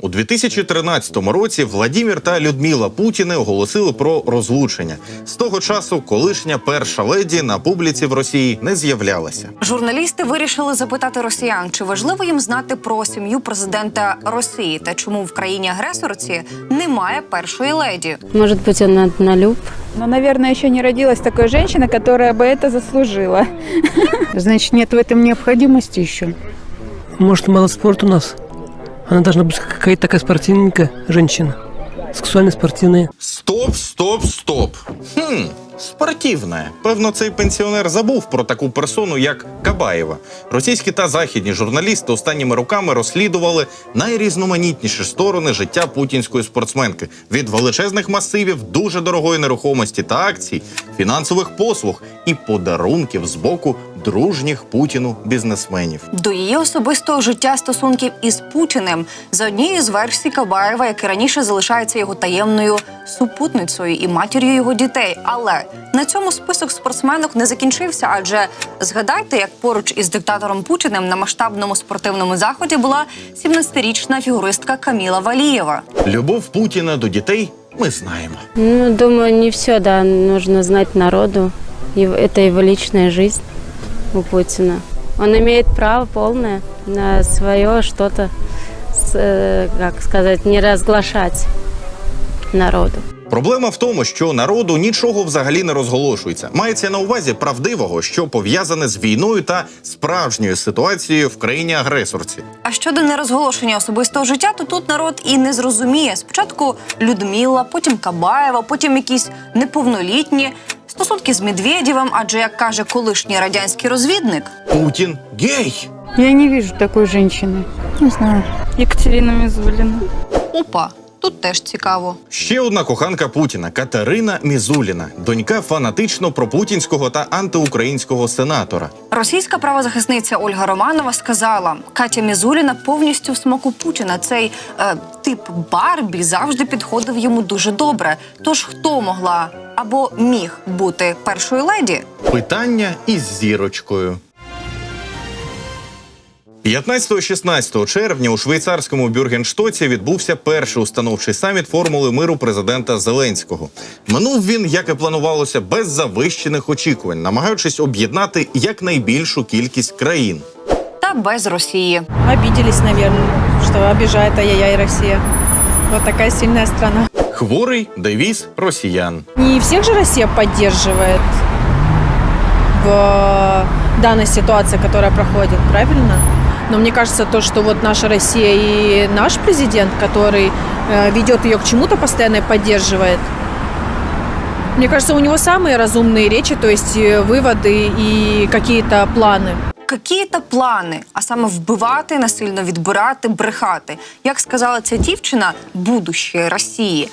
У 2013 році Владімір та Людмила Путіни оголосили про розлучення. З того часу колишня перша леді на публіці в Росії не з'являлася. Журналісти вирішили запитати росіян, чи важливо їм знати про сім'ю президента Росії та чому в країні агресорці немає першої леді. Может быть, он однолюб? Но, наверное, еще не родилась такой женщины, которая бы это заслужила. Значит, нет в этом необходимости еще. Может, мало спорта у нас? Она должна быть какая-то такая спортивненькая женщина. Сексуально спортивная. Стоп, стоп, стоп. Хм, спортивне. Певно, цей пенсіонер забув про таку персону, як Кабаєва. Російські та західні журналісти останніми роками розслідували найрізноманітніші сторони життя путінської спортсменки від величезних масивів дуже дорогої нерухомості та акцій, фінансових послуг і подарунків з боку дружніх Путіну бізнесменів. До її особистого життя стосунків із Путіним за однією з версій Кабаєва, як і раніше залишається його таємною супутницею і матір'ю його дітей. Але на цьому список спортсменок не закінчився. Адже згадайте, як поруч із диктатором Путіним на масштабному спортивному заході була 17-річна фігуристка Каміла Валієва. Любов Путіна до дітей ми знаємо. Ну, думаю, не все, да, нужно знать народу. Это его личная жизнь у Путина. Он имеет право полное на свое что-то, э, как сказать, не разглашать народу. Проблема в тому, що народу нічого взагалі не розголошується. Мається на увазі правдивого, що пов'язане з війною та справжньою ситуацією в країні агресорці. А щодо нерозголошення особистого життя, то тут народ і не зрозуміє. Спочатку Людмила, потім Кабаєва, потім якісь неповнолітні. Стосунки з Медведєвим, адже як каже колишній радянський розвідник, Путін гей. Я не вижу такой женщины. Не знаю. Екатерина Мизулина. опа, тут теж цікаво. Ще одна коханка Путіна Катерина Мізуліна, донька фанатично пропутінського та антиукраїнського сенатора. Російська правозахисниця Ольга Романова сказала, Катя Мізуліна повністю в смаку Путіна. Цей е, тип Барбі завжди підходив йому дуже добре. Тож хто могла або міг бути першою леді? Питання із зірочкою. 15-16 червня у швейцарському Бюргенштоці відбувся перший установчий саміт формули миру президента Зеленського. Минув він, як і планувалося, без завищених очікувань, намагаючись об'єднати якнайбільшу кількість країн. Та без Росії. Обиделись, наверное, что обижает ай-яй-яй Россия. Вот такая сильная страна. Хворий девіз росіян. Не всех же Россия поддерживает в данной ситуации, которая проходит, правильно? Но мне кажется, то, что вот наша Россия и наш президент, который э, ведет ее к чему-то, постоянно поддерживает, мне кажется, у него самые разумные речи, то есть э, выводы и какие-то планы. Які-то плани, а саме вбивати, насильно відбирати, брехати. Як сказала ця дівчина, будущее Росії.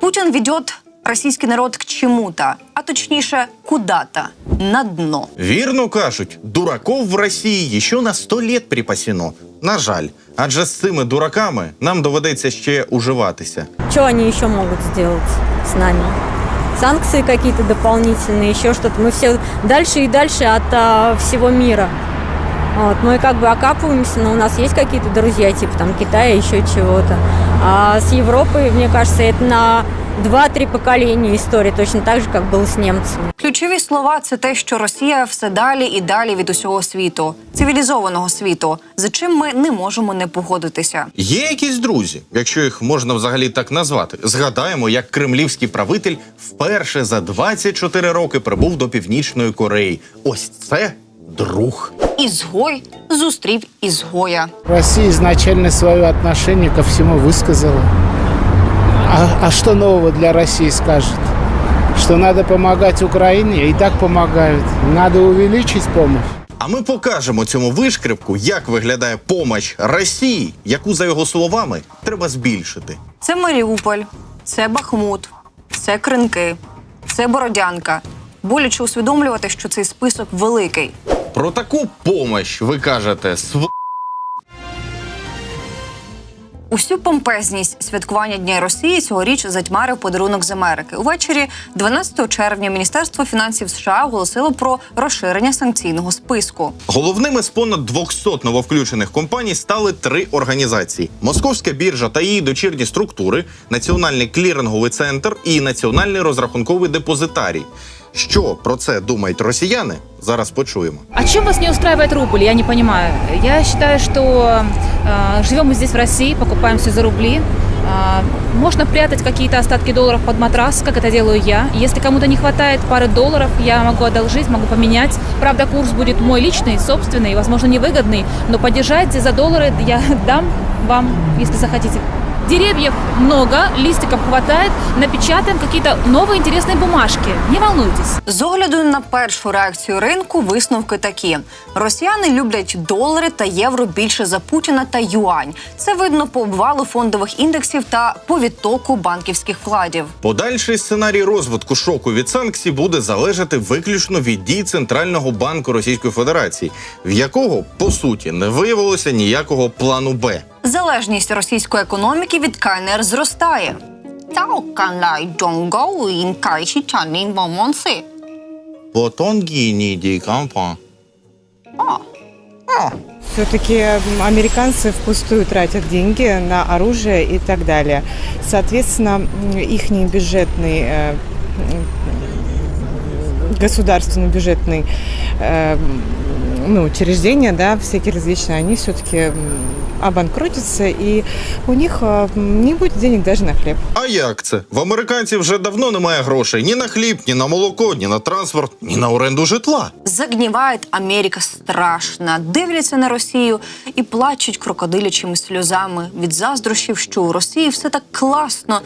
Путін ведет російський народ к чему-то, а точніше, куда-то, на дно. Вірно кажуть, дураков в Росії ще на 100 літ припасено. На жаль, адже з цими дураками нам доведеться ще уживатися. Что они еще могут сделать с нами? Санкции какие-то дополнительные, еще что-то. Мы все дальше и дальше от а, всего мира. Вот, мы как бы окапываемся, но у нас есть какие-то друзья, типа там Китая, еще чего-то. А с Европой, мне кажется, это на 2-3 поколения история, точно так же, как было с немцами. Ключові слова це те, що Росія все далі і далі від усього світу, цивілізованого світу, за чим ми не можемо не погодитися. Є якісь друзі, якщо їх можна взагалі так назвати. Згадаємо, як кремлівський правитель вперше за 24 роки прибув до Північної Кореї. Ось це друг. Ізгой зустрів ізгоя. Россия изначально свое отношение ко всему высказала. А, а что нового для России скажет? Что надо помогать Украине? И так помогают. Надо увеличить помощь. А ми покажемо цьому вишкрипку, як виглядає помощь Росії, яку за його словами треба збільшити. Це Маріуполь, це Бахмут, це Кринки, це Бородянка. Боляче усвідомлювати, що цей список великий. Про таку помощь ви кажете св. Усю помпезність святкування Дня Росії цьогоріч затьмарив подарунок з Америки. Увечері 12 червня Міністерство фінансів США оголосило про розширення санкційного списку. Головними з понад 200 нововключених компаній стали три організації: Московська біржа та її дочірні структури, Національний кліринговий центр і Національний розрахунковий депозитарій. Що про це думають росіяни? Зараз почуємо. А чем вас не устраивает рубль? Я не понимаю. Я считаю, что э, живем мы здесь в России, покупаем все за рубли. Э, можно прятать какие-то остатки долларов под матрас, как это делаю я. Если кому-то не хватает пары долларов, я могу одолжить, могу поменять. Правда, курс будет мой личный, собственный, возможно, невыгодный, но поддержать за доллары я дам вам, если захотите. Деревьев много, листиков хватает, напечатаем какие-то новые интересные бумажки. Не волнуйтесь. З огляду на першу реакцію ринку висновки такі: росіяни люблять долари та євро більше за Путіна та юань. Це видно по обвалу фондових індексів та по відтоку банківських вкладів. Подальший сценарій розвитку шоку від санкцій буде залежати виключно від дій Центрального банку Російської Федерації, в якого по суті не виявилося ніякого плану Б Залежність російської економіки від КНР зростає. Все-таки американцы впустую тратят деньги на оружие и так далее. Соответственно, их бюджетный э, государственный бюджетный э, ну, учреждения, да, всякие различные, они все-таки обанкротятся, и у них не будет денег даже на хлеб. А як це? В американців вже давно немає грошей ні на хліб, ні на молоко, ні на транспорт, ні на оренду житла. Загніває Америка страшна, дивляться на Росію і плачуть крокодилячими сльозами від заздрощів, що у Росії все так класно,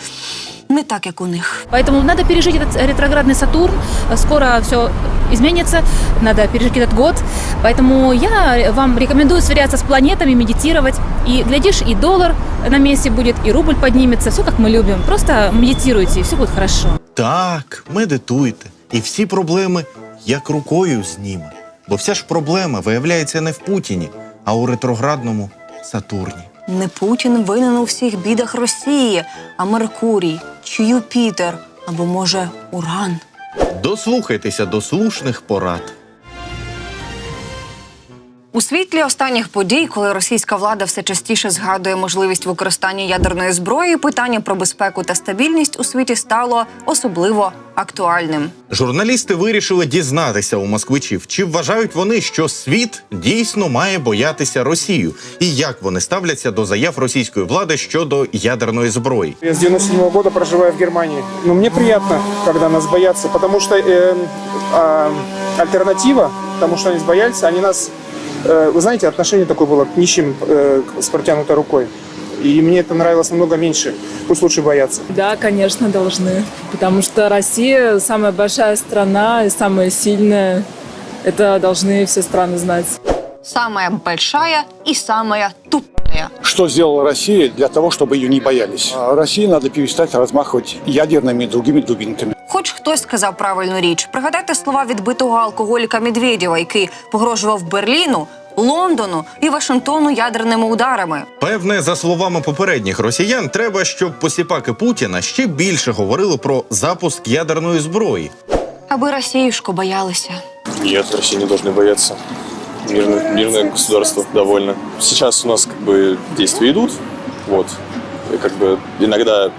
не так як у них. Поэтому надо пережить этот ретроградный Сатурн. Скоро все изменится. Надо пережить этот год. Поэтому я вам рекомендую сверяться с планетами, медитировать. И глядишь, и доллар на месте будет, и рубль поднимется. Все как мы любим. Просто медитируйте, и все будет хорошо. Так, медитуйте, і всі проблеми як рукою зніме. Бо вся ж проблема виявляється не в Путіні, а у ретроградному Сатурні. Не Путін винен у всіх бідах Росії, а Меркурій чи Юпітер, або може Уран. Дослухайтеся до слушних порад. У світлі останніх подій, коли російська влада все частіше згадує можливість використання ядерної зброї, питання про безпеку та стабільність у світі стало особливо актуальним. Журналісти вирішили дізнатися у москвичів, чи вважають вони, що світ дійсно має боятися Росію, і як вони ставляться до заяв російської влади щодо ядерної зброї. Я с 97 года проживаю в Германии. Но мне приятно, когда нас боятся, потому что э, а, альтернатива тому, что они боялись, они нас... э, вы знаете, отношение такое было к нищим э, с протянутой рукой. И мне это нравилось намного меньше. Пусть лучше боятся. Да, конечно, должны. Потому что Россия самая большая страна и самая сильная. Это должны все страны знать. Самая большая і самая тупая. Что сделала Россия для того, чтобы ее не боялись? А России надо перестать размахивать ядерными и другими дубинками. Хоч хтось сказав правильну річ. Пригадайте слова відбитого алкоголіка Медведєва, який погрожував Берліну, Лондону і Вашингтону ядерними ударами. Певне, за словами попередніх росіян, треба, щоб посіпаки Путіна ще більше говорили про запуск ядерної зброї. Аби Росіюшку боялися. Нет, России не должны бояться. Мирное, мирное государство довольно. Сейчас у нас как бы действия идут. Вот. И как бы иногда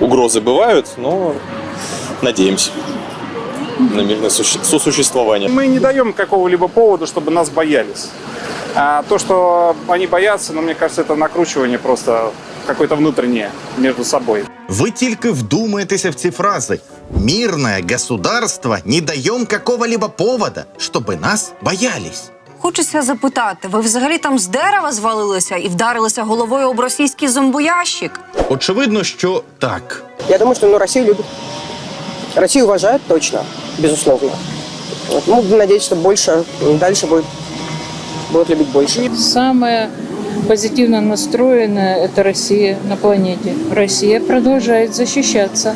угрозы бывают, но надеемся на мирное суще- сосуществование. Мы не даем какого-либо повода, чтобы нас боялись. А то, что они боятся, ну, мне кажется, это накручивание просто какое-то внутреннее между собой. Ви тільки вдумайтеся в ці фрази. Мирне государство не даем какого-либо повода, чтобы нас боялись. Хочеться запитати, ви взагалі там з дерева звалилися і вдарилися головою об російський зомбоящик? Очевидно, що так. Я думаю, что ну, Россию любят. Россию уважают точно, безусловно. Вот. Ну, будем надеяться, что больше, дальше будет, будут любить больше. Самая позитивно настроенная – это Россия на планете. Россия продолжает защищаться.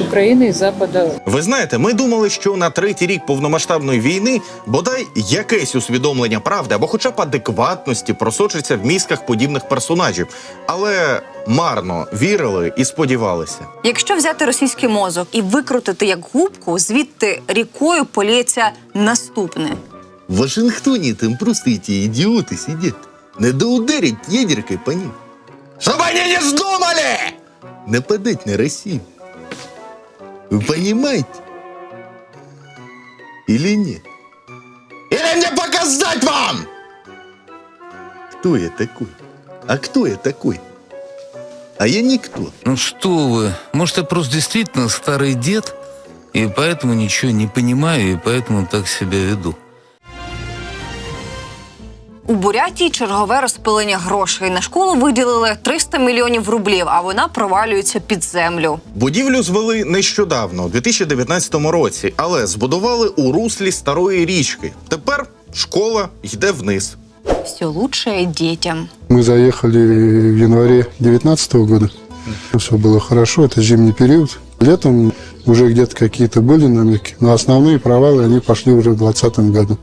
Украины и Запада. Ви знаєте, ми думали, що на третій рік повномасштабної війни бодай якесь усвідомлення правди або хоча б адекватності просочиться в мізках подібних персонажів, але марно вірили і сподівалися. Якщо взяти російський мозок і викрутити як губку, звідти рікою поліється наступне. В Вашингтоне там просто эти идиоты сидят. Надо ударить ядеркой по ним. Чтобы они не вздумали нападать на Россию. Вы понимаете? Или нет? Или мне показать вам? Кто я такой? А кто я такой? А я никто. Ну что вы, может, я просто действительно старый дед, и поэтому ничего не понимаю, и поэтому так себя веду. У Бурятії чергове розпилення грошей. На школу виділили 300 мільйонів рублів, а вона провалюється під землю. Будівлю звели нещодавно, у 2019 році, але збудували у руслі старої річки. Тепер школа йде вниз. Все лучше дітям. Мы заехали в январе 2019 года. Все было хорошо, это зимний период. Летом уже где-то какие-то были намеки, но основные провалы, они пошли уже в 2020 году.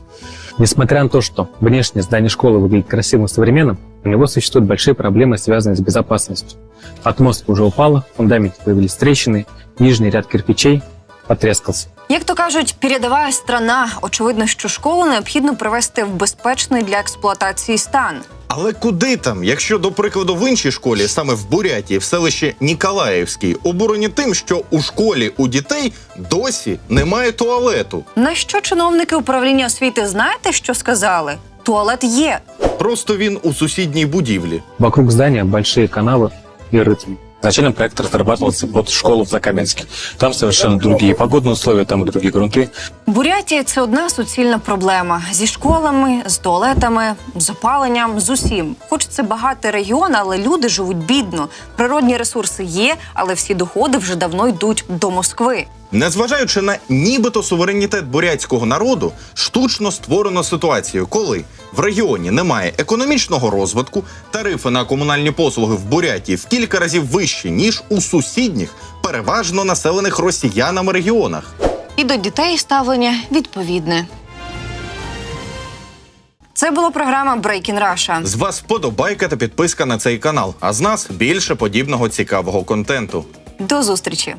Несмотря на то, что внешнее здание школы выглядит красивым и современным, у него существуют большие проблемы, связанные с безопасностью. Отмостка уже упала, в фундаменте появились трещины, нижний ряд кирпичей потрескался. Як то кажуть, передова страна. Очевидно, що школу необхідно привести в безпечний для експлуатації стан. Але куди там, якщо, до прикладу, в іншій школі, саме в Бурятії, в селищі Ніколаївській, обурені тим, що у школі у дітей досі немає туалету. На що чиновники управління освіти знаєте, що сказали? Туалет є. Просто він у сусідній будівлі. Вокруг здания большие канавы и рытвины. Изначально проект разрабатывался под школу в Закаменске. Там совершенно другие погодные условия, там и другие грунты. Бурятія це одна суцільна проблема зі школами, з туалетами, з опаленням, з усім. Хоч це багатий регіон, але люди живуть бідно. Природні ресурси є, але всі доходи вже давно йдуть до Москви. Незважаючи на нібито суверенітет бурятського народу, штучно створено ситуацію, коли в регіоні немає економічного розвитку, тарифи на комунальні послуги в Бурятії в кілька разів вищі ніж у сусідніх, переважно населених росіянами регіонах. І до дітей ставлення відповідне. Це була програма Breaking Russia. З вас вподобайка та підписка на цей канал. А з нас більше подібного цікавого контенту. До зустрічі!